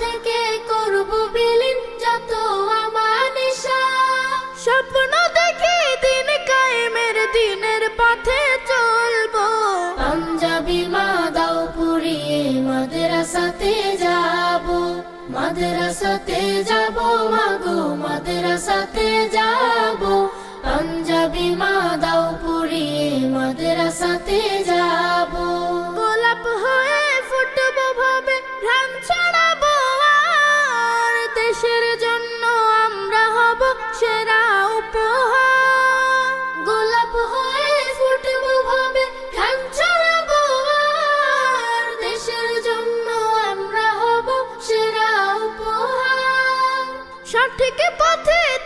থেকে করব বিলীন, যত আমার নেশা। স্বপ্ন দেখি দিন কায়েমের, দিনের পথে চলবো। পাঞ্জাবি মা দাও পুরিয়ে মাদ্রাসাতে যাব। মাদ্রাসাতে যাব মাগো, মাদ্রাসাতে যাব। পাঞ্জাবি মা দাও পুরিয়ে মাদ্রাসাতে যাব। সেরা উপহার। গোলাপ হয়ে ফুটব ভাবে দেশের জন্য আমরা হব সেরা উপহার। সঠিক